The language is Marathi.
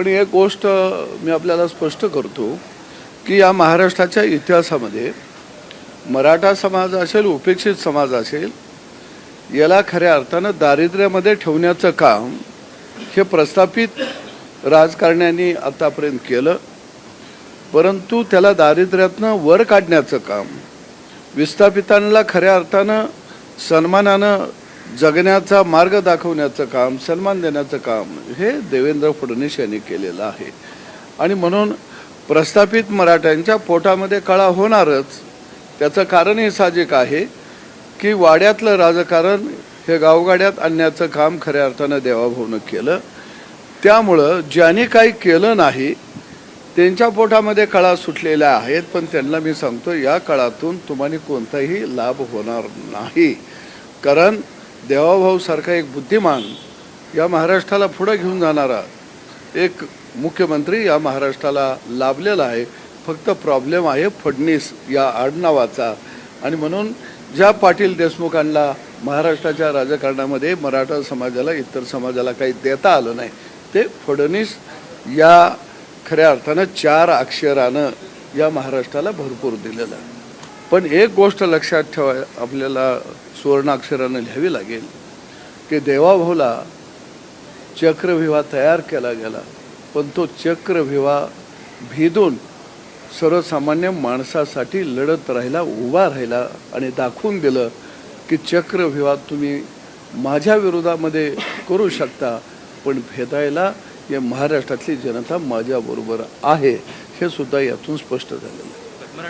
पण एक गोष्ट मी आपल्याला स्पष्ट करतो की या महाराष्ट्राच्या इतिहासामध्ये मराठा समाज असेल उपेक्षित समाज असेल याला खऱ्या अर्थानं दारिद्र्यामध्ये ठेवण्याचं काम हे प्रस्थापित राजकारण्यांनी आतापर्यंत केलं. परंतु त्याला दारिद्र्यातनं वर काढण्याचं काम विस्थापितांना खऱ्या अर्थानं सन्मानानं जगण्याचा मार्ग दाखवण्याचं काम सन्मान देण्याचं काम हे देवेंद्र फडणवीस यांनी केलेलं आहे. आणि म्हणून प्रस्थापित मराठ्यांच्या पोटामध्ये कळा होणारच. त्याचं कारणही साहजिक आहे की वाड्यातलं राजकारण हे गावगाड्यात आणण्याचं काम खऱ्या अर्थानं देवाभाऊनं केलं. त्यामुळं ज्यांनी काही केलं नाही त्यांच्या पोटामध्ये कळा सुटलेल्या आहेत पण त्यांना मी सांगतो या काळातून तुम्हाला कोणताही लाभ होणार नाही. कारण देवाभाऊसारखा एक बुद्धिमान या महाराष्ट्राला पुढं घेऊन जाणारा एक मुख्यमंत्री या महाराष्ट्राला लाभलेला आहे. फक्त प्रॉब्लेम आहे फडणीस या आडनावाचा. आणि म्हणून ज्या पाटील देशमुखांना महाराष्ट्राच्या राजकारणामध्ये मराठा समाजाला इतर समाजाला काही देता आलं नाही ते फडणीस या खऱ्या अर्थानं चार अक्षरानं या महाराष्ट्राला भरपूर दिलेलं आहे. पण एक गोष्ट लक्षात ठेवा आपल्याला सुवर्णाक्षरानं लिहावी लागेल की देवाभाऊला चक्रविवाह तयार केला गेला पण तो चक्रविवाह भेदून सर्वसामान्य माणसासाठी लढत राहिला उभा राहिला आणि दाखवून दिलं की चक्रविवाह तुम्ही माझ्या विरोधामध्ये करू शकता पण भेदायला या महाराष्ट्रातली जनता माझ्याबरोबर आहे हे सुद्धा यातून स्पष्ट झालेलं आहे.